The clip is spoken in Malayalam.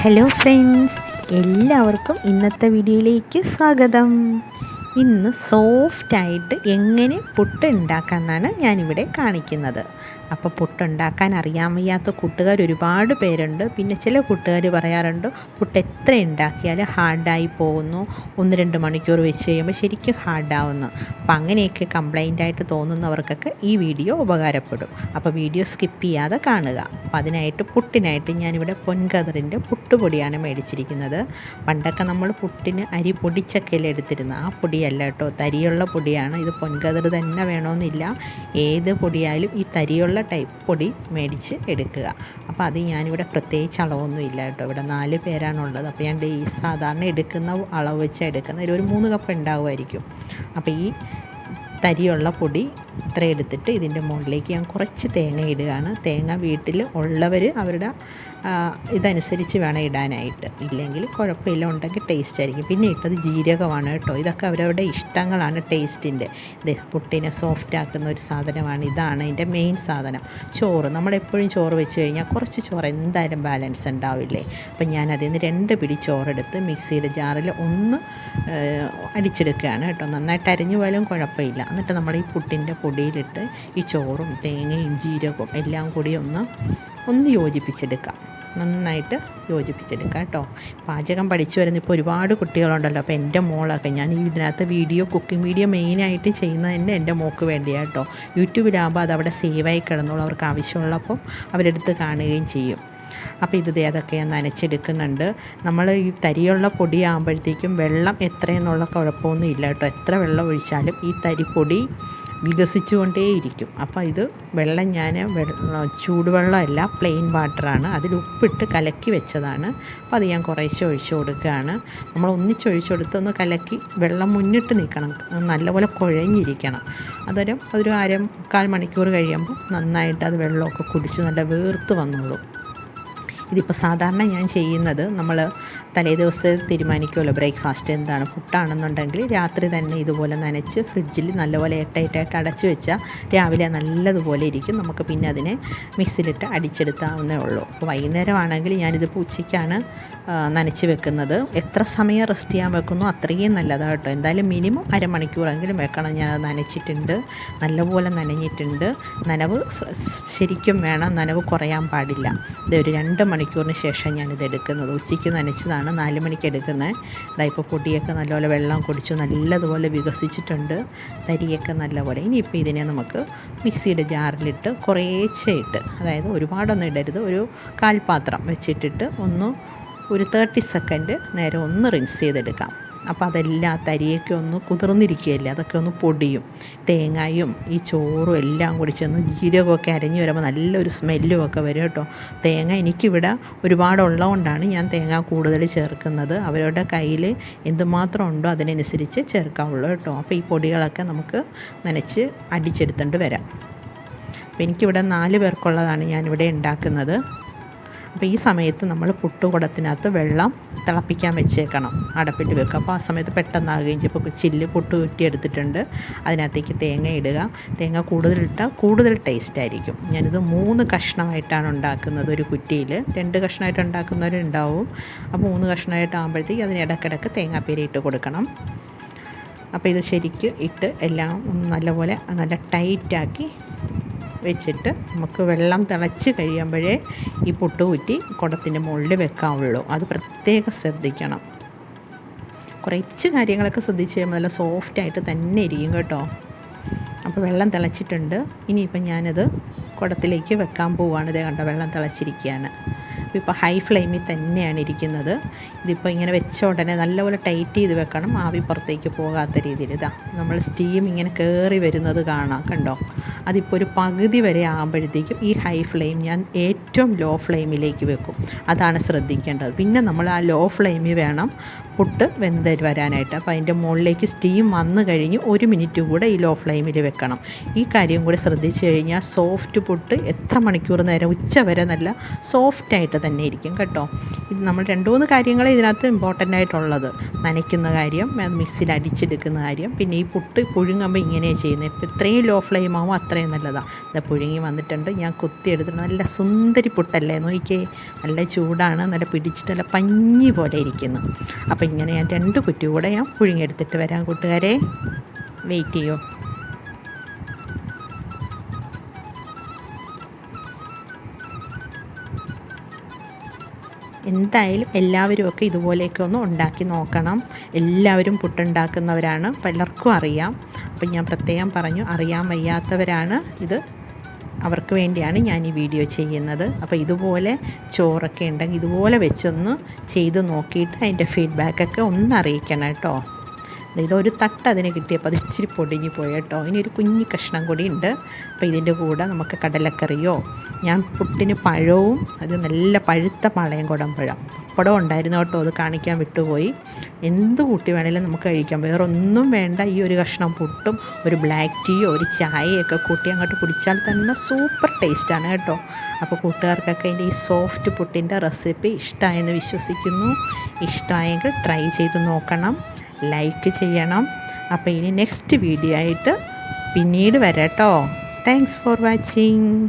ഹലോ ഫ്രണ്ട്സ് എല്ലാവർക്കും ഇന്നത്തെ വീഡിയോയിലേക്ക് സ്വാഗതം. ഇന്ന് സോഫ്റ്റായിട്ട് എങ്ങനെ പുട്ട് ഉണ്ടാക്കാമെന്നാണ് ഞാനിവിടെ കാണിക്കുന്നത്. അപ്പോൾ പുട്ടുണ്ടാക്കാൻ അറിയാൻ വയ്യാത്ത കൂട്ടുകാർ ഒരുപാട് പേരുണ്ട്. പിന്നെ ചില കൂട്ടുകാർ പറയാറുണ്ട് പുട്ട് എത്ര ഉണ്ടാക്കിയാലും ഹാർഡായി പോകുന്നു. ഒന്ന് രണ്ട് മണിക്കൂർ വെച്ച് കഴിയുമ്പോൾ ശരിക്കും ഹാർഡാവുന്നു. അപ്പം അങ്ങനെയൊക്കെ കംപ്ലൈന്റ് ആയിട്ട് തോന്നുന്നവർക്കൊക്കെ ഈ വീഡിയോ ഉപകാരപ്പെടും. അപ്പോൾ വീഡിയോ സ്കിപ്പ് ചെയ്യാതെ കാണുക. അപ്പോൾ അതിനായിട്ട് പുട്ടിനായിട്ട് ഞാനിവിടെ പൊൻകതിറിന്റെ പുട്ടുപൊടിയാണ് മേടിച്ചിരിക്കുന്നത്. പണ്ടൊക്കെ നമ്മൾ പുട്ടിന് അരി പൊടിച്ചൊക്കെയല്ലേ എടുത്തിരുന്നത് ആ പൊടിയല്ല കേട്ടോ തരിയുള്ള പൊടിയാണ്. ഇത് പൊൻകതിർ തന്നെ വേണമെന്നില്ല ഏത് പൊടിയായാലും ഈ തരിയുള്ള ടൈപ്പ് പൊടി മേടിച്ച് എടുക്കുക. അപ്പോൾ അത് ഞാനിവിടെ പ്രത്യേകിച്ച് അളവൊന്നും ഇല്ല കേട്ടോ. ഇവിടെ നാല് പേരാണുള്ളത്. അപ്പോൾ ഞാൻ ഡേ സാധാരണ എടുക്കുന്ന അളവ് വെച്ച് എടുക്കുന്നത്. ഒരു മൂന്ന് കപ്പ് ഉണ്ടാവുമായിരിക്കും. അപ്പോൾ ഈ തരിയുള്ള പൊടി ഇത്ര എടുത്തിട്ട് ഇതിന്റെ മുകളിലേക്ക് ഞാൻ കുറച്ച് തേങ്ങ ഇടുകയാണ്. തേങ്ങ വീട്ടിൽ ഉള്ളവർ അവരുടെ ഇതനുസരിച്ച് വേണം ഇടാനായിട്ട്. ഇല്ലെങ്കിൽ കുഴപ്പമില്ല ഉണ്ടെങ്കിൽ ടേസ്റ്റ് ആയിരിക്കും. പിന്നെ ഇട്ടത് ജീരകമാണ് കേട്ടോ. ഇതൊക്കെ അവരവരുടെ ഇഷ്ടങ്ങളാണ് ടേസ്റ്റിന്റെ ഇത് പുട്ടിനെ സോഫ്റ്റ് ആക്കുന്ന ഒരു സാധനമാണ്. ഇതാണ് ഇതിന്റെ മെയിൻ സാധനം. ചോറ് നമ്മളെപ്പോഴും ചോറ് വെച്ച് കഴിഞ്ഞാൽ കുറച്ച് ചോറ് എന്തായാലും ബാലൻസ് ഉണ്ടാവില്ലേ? അപ്പം ഞാൻ അതിൽ നിന്ന് രണ്ട് പിടി ചോറെടുത്ത് മിക്സിയുടെ ജാറിൽ ഒന്ന് അടിച്ചെടുക്കുകയാണ് കേട്ടോ. നന്നായിട്ട് അരിഞ്ഞു പോയാലും കുഴപ്പമില്ല. എന്നിട്ട് നമ്മൾ ഈ പുട്ടിന്റെ പൊടിയിലിട്ട് ഈ ചോറും തേങ്ങയും ജീരകവും എല്ലാം കൂടി ഒന്ന് ഒന്ന് യോജിപ്പിച്ചെടുക്കാം. നന്നായിട്ട് യോജിപ്പിച്ചെടുക്കാം കേട്ടോ. പാചകം പഠിച്ചു വരുന്ന ഇപ്പോൾ ഒരുപാട് കുട്ടികളുണ്ടല്ലോ. അപ്പോൾ എന്റെ മോളൊക്കെ ഞാൻ ഈ ഇതിനകത്ത് വീഡിയോ കുക്കിംഗ് വീഡിയോ മെയിനായിട്ട് ചെയ്യുന്നത് തന്നെ എന്റെ മോൾക്ക് വേണ്ടിയാണ് കേട്ടോ. യൂട്യൂബിലാകുമ്പോൾ അത് അവിടെ സേവായി കിടന്നോളൂ അവർക്ക് ആവശ്യമുള്ളപ്പം അവരെടുത്ത് കാണുകയും ചെയ്യും. അപ്പോൾ ഇത് അതൊക്കെ ഞാൻ നനച്ചെടുക്കുന്നുണ്ട്. നമ്മൾ ഈ തരിയുള്ള പൊടിയാകുമ്പോഴത്തേക്കും വെള്ളം എത്രയെന്നുള്ള കുഴപ്പമൊന്നും ഇല്ല കേട്ടോ. എത്ര വെള്ളം ഒഴിച്ചാലും ഈ തരിപ്പൊടി വികസിച്ചുകൊണ്ടേയിരിക്കും. അപ്പോൾ ഇത് വെള്ളം ഞാൻ ചൂടുവെള്ളമല്ല പ്ലെയിൻ വാട്ടറാണ് അതിൽ ഉപ്പിട്ട് കലക്കി വെച്ചതാണ്. അപ്പോൾ അത് ഞാൻ കുറേശ്ശെ ഒഴിച്ചു കൊടുക്കുകയാണ്. നമ്മൾ ഒന്നിച്ചൊഴിച്ചു കൊടുത്തൊന്ന് കലക്കി വെള്ളം മുന്നിട്ട് നിൽക്കണം. നല്ലപോലെ കുഴഞ്ഞിരിക്കണം. അതൊരു ഒരു അര കാൽ മണിക്കൂർ കഴിയുമ്പോൾ നന്നായിട്ട് അത് വെള്ളമൊക്കെ കുടിച്ച് നല്ല വീർത്ത് വന്നോളും ഇതിപ്പോൾ സാധാരണ ഞാൻ ചെയ്യുന്നത് നമ്മൾ തലേ ദിവസം തീരുമാനിക്കുമല്ലോ ബ്രേക്ക്ഫാസ്റ്റ് എന്താണ് പുട്ടാണെന്നുണ്ടെങ്കിൽ രാത്രി തന്നെ ഇതുപോലെ നനച്ച് ഫ്രിഡ്ജിൽ നല്ലപോലെ എട്ടയിട്ടായിട്ട് അടച്ചു വെച്ചാൽ രാവിലെ നല്ലതുപോലെ ഇരിക്കും. നമുക്ക് പിന്നെ അതിനെ മിക്സിലിട്ട് അടിച്ചെടുത്താവുന്നേ ഉള്ളൂ. അപ്പോൾ വൈകുന്നേരമാണെങ്കിൽ ഞാനിതിപ്പോൾ ഉച്ചയ്ക്കാണ് നനച്ച് വെക്കുന്നത്. എത്ര സമയം റെസ്റ്റ് ചെയ്യാൻ വെക്കുന്നു അത്രയും നല്ലതാണ് കേട്ടോ. എന്തായാലും മിനിമം അരമണിക്കൂറെങ്കിലും വെക്കണം. ഞാൻ നനച്ചിട്ടുണ്ട് നല്ലപോലെ നനഞ്ഞിട്ടുണ്ട്. നനവ് ശരിക്കും വേണം നനവ് കുറയാൻ പാടില്ല. ഇതൊരു രണ്ട് രണ്ട് മണിക്കൂറിന് ശേഷം ഞാനിത് എടുക്കുന്നത്. ഉച്ചയ്ക്ക് നനച്ചതാണ്. നാല് മണിക്ക് എടുക്കുന്നത്. ഇതാ പൊടിയൊക്കെ നല്ലപോലെ വെള്ളം കുടിച്ചു നല്ലതുപോലെ വികസിച്ചിട്ടുണ്ട്. തരിയൊക്കെ നല്ലപോലെ. ഇനിയിപ്പോൾ ഇതിനെ നമുക്ക് മിക്സിയുടെ ജാറിലിട്ട് കുറേശ്ശെ ഇട്ട് അതായത് ഒരുപാടൊന്നും ഇടരുത്. ഒരു കാൽപാത്രം വെച്ചിട്ടിട്ട് ഒന്ന് ഒരു തേർട്ടി സെക്കൻഡ് നേരെ ഒന്ന് റിൻസ് ചെയ്തെടുക്കാം. അപ്പോൾ അതെല്ലാം ആ തരിയൊക്കെ ഒന്ന് കുതിർന്നിരിക്കുകയല്ലേ? അതൊക്കെ ഒന്ന് പൊടിയും. തേങ്ങയും ഈ ചോറും എല്ലാം കൂടി ചെന്ന് ജീരകമൊക്കെ അരഞ്ഞു വരുമ്പോൾ നല്ലൊരു സ്മെല്ലും ഒക്കെ വരും കേട്ടോ. തേങ്ങ എനിക്കിവിടെ ഒരുപാടുള്ളതുകൊണ്ടാണ് ഞാൻ തേങ്ങ കൂടുതൽ ചേർക്കുന്നത്. അവരുടെ കയ്യിൽ എന്തുമാത്രം ഉണ്ടോ അതിനനുസരിച്ച് ചേർക്കാവുള്ളൂ കേട്ടോ. അപ്പോൾ ഈ പൊടികളൊക്കെ നമുക്ക് നനച്ച് അടിച്ചെടുത്തുകൊണ്ട് വരാം. അപ്പോൾ എനിക്കിവിടെ നാല് പേർക്കുള്ളതാണ് ഞാനിവിടെ ഉണ്ടാക്കുന്നത്. അപ്പോൾ ഈ സമയത്ത് നമ്മൾ പുട്ടുകുടത്തിനകത്ത് വെള്ളം തിളപ്പിക്കാൻ വെച്ചേക്കണം. അടപ്പിൽ വെക്കുക. അപ്പോൾ ആ സമയത്ത് പെട്ടെന്നാകുകയും ചെയ്യും. ഇപ്പോൾ ചില്ല് പുട്ട് കുറ്റിയെടുത്തിട്ടുണ്ട് അതിനകത്തേക്ക് തേങ്ങ ഇടുക. തേങ്ങ കൂടുതലിട്ടാൽ കൂടുതൽ ടേസ്റ്റ് ആയിരിക്കും. ഞാനിത് മൂന്ന് കഷ്ണമായിട്ടാണ് ഉണ്ടാക്കുന്നത് ഒരു കുറ്റിയിൽ രണ്ട് കഷ്ണമായിട്ട് ഉണ്ടാക്കുന്നവരുണ്ടാവും. അപ്പോൾ മൂന്ന് കഷ്ണമായിട്ടാകുമ്പോഴത്തേക്ക് അതിന് ഇടയ്ക്കിടയ്ക്ക് തേങ്ങാപ്പീര ഇട്ട് കൊടുക്കണം. അപ്പോൾ ഇത് ശരിക്ക് ഇട്ട് എല്ലാം നല്ലപോലെ നല്ല ടൈറ്റാക്കി വെച്ചിട്ട് നമുക്ക് വെള്ളം തിളച്ച് കഴിയുമ്പോഴേ ഈ പുട്ടുകുറ്റി കുടത്തിന്റെ മുകളിൽ വെക്കാവുള്ളൂ. അത് പ്രത്യേകം ശ്രദ്ധിക്കണം. കുറച്ച് കാര്യങ്ങളൊക്കെ ശ്രദ്ധിച്ച് കഴിയുമ്പോൾ നല്ല സോഫ്റ്റായിട്ട് തന്നെ ഇരിക്കും കേട്ടോ. അപ്പോൾ വെള്ളം തിളച്ചിട്ടുണ്ട്. ഇനിയിപ്പം ഞാനത് കുടത്തിലേക്ക് വെക്കാൻ പോവുകയാണ് ഇതേ കണ്ടോ വെള്ളം തിളച്ചിരിക്കുകയാണ്. അപ്പോൾ ഇപ്പോൾ ഹൈ ഫ്ലെയിമിൽ തന്നെയാണ് ഇരിക്കുന്നത്. ഇതിപ്പോൾ ഇങ്ങനെ വെച്ച ഉടനെ നല്ലപോലെ ടൈറ്റ് ചെയ്ത് വെക്കണം. ആവി പുറത്തേക്ക് പോകാത്ത രീതിയിൽ. ഇതാ നമ്മൾ സ്റ്റീം ഇങ്ങനെ കയറി വരുന്നത് കാണാം കണ്ടോ? അതിപ്പോൾ ഒരു പകുതി വരെ ആകുമ്പോഴത്തേക്കും ഈ ഹൈ ഫ്ലെയിം ഞാൻ ഏറ്റവും ലോ ഫ്ലെയിമിലേക്ക് വെക്കും. അതാണ് ശ്രദ്ധിക്കേണ്ടത്. പിന്നെ നമ്മൾ ആ ലോ ഫ്ലെയിമിൽ വേണം പുട്ട് വെന്ത് വരാനായിട്ട്. അപ്പോൾ അതിന്റെ മുകളിലേക്ക് സ്റ്റീം വന്നു കഴിഞ്ഞ് ഒരു മിനിറ്റ് കൂടെ ഈ ലോ ഫ്ലെയിമിൽ വെക്കണം. ഈ കാര്യം കൂടി ശ്രദ്ധിച്ചു കഴിഞ്ഞാൽ സോഫ്റ്റ് പുട്ട് എത്ര മണിക്കൂർ നേരം ഉച്ച വരെ നല്ല സോഫ്റ്റായിട്ട് തന്നെ ഇരിക്കും കേട്ടോ. ഇത് നമ്മൾ രണ്ട് മൂന്ന് കാര്യങ്ങളെ ഇതിനകത്ത് ഇമ്പോർട്ടന്റ് ആയിട്ടുള്ളത്. നനയ്ക്കുന്ന കാര്യം മിക്സിൽ അടിച്ചെടുക്കുന്ന കാര്യം പിന്നെ ഈ പുട്ട് പുഴുങ്ങുമ്പോൾ ഇങ്ങനെയാണ് ചെയ്യുന്നത്. ഇപ്പോൾ ഇത്രയും ലോ ഫ്ലെയിം ആവും അത്രയും നല്ലതാണ് ഇത് പുഴുങ്ങി വന്നിട്ടുണ്ട്. ഞാൻ കുത്തി എടുത്തിട്ട് നല്ല സുന്ദരി പുട്ടല്ലേ? നോക്കിയേ. നല്ല ചൂടാണ്. നല്ല പിടിച്ചിട്ട് നല്ല പഞ്ഞി പോലെ ഇരിക്കുന്നു. അപ്പോൾ ഇങ്ങനെ ഞാൻ രണ്ട് കുറ്റി കൂടെ ഞാൻ പുഴുങ്ങിയെടുത്തിട്ട് വരാം കൂട്ടുകാരെ. വെയിറ്റ് ചെയ്യോ. എന്തായാലും എല്ലാവരുമൊക്കെ ഇതുപോലെയൊക്കെ ഒന്ന് ഉണ്ടാക്കി നോക്കണം. എല്ലാവരും പുട്ടുണ്ടാക്കുന്നവരാണ് പലർക്കും അറിയാം. അപ്പം ഞാൻ പ്രത്യേകം പറഞ്ഞു അറിയാൻ വയ്യാത്തവരാണ് ഇത്. അവർക്ക് വേണ്ടിയാണ് ഞാൻ ഈ വീഡിയോ ചെയ്യുന്നത്. അപ്പോൾ ഇതുപോലെ ചോറൊക്കെ ഉണ്ടെങ്കിൽ ഇതുപോലെ വെച്ചൊന്ന് ചെയ്ത് നോക്കിയിട്ട് അതിന്റെ ഫീഡ്ബാക്കൊക്കെ ഒന്ന് അറിയിക്കണം കേട്ടോ. ഇതൊരു തട്ട് അതിന് കിട്ടിയപ്പോൾ അത് ഇച്ചിരി പൊടിഞ്ഞു പോയി കേട്ടോ. ഇനി ഒരു കുഞ്ഞി കഷ്ണം കൂടി ഉണ്ട്. അപ്പോൾ ഇതിന്റെ കൂടെ നമുക്ക് കടലക്കറിയോ ഞാൻ പുട്ടിന് പഴവും അത് നല്ല പഴുത്ത പാളയം കുടമ്പഴം. പപ്പടം ഉണ്ടായിരുന്നു കേട്ടോ അത് കാണിക്കാൻ വിട്ടുപോയി. എന്ത് കൂട്ടി വേണേലും നമുക്ക് കഴിക്കാം. വേറൊന്നും വേണ്ട ഈ ഒരു കഷ്ണം പുട്ടും ഒരു ബ്ലാക്ക് ടീയോ ഒരു ചായയൊക്കെ കൂട്ടി അങ്ങോട്ട് കുടിച്ചാൽ തന്നെ സൂപ്പർ ടേസ്റ്റാണ് കേട്ടോ. അപ്പോൾ കൂട്ടുകാർക്കൊക്കെ എന്റെ ഈ സോഫ്റ്റ് പുട്ടിന്റെ റെസിപ്പി ഇഷ്ടമായെന്ന് വിശ്വസിക്കുന്നു. ഇഷ്ടമായെങ്കിൽ ട്രൈ ചെയ്ത് നോക്കണം. ലൈക്ക് ചെയ്യണം. അപ്പോൾ ഇനി നെക്സ്റ്റ് വീഡിയോ ആയിട്ട് പിന്നീട് വരാം കേട്ടോ താങ്ക്സ് ഫോർ വാച്ചിങ്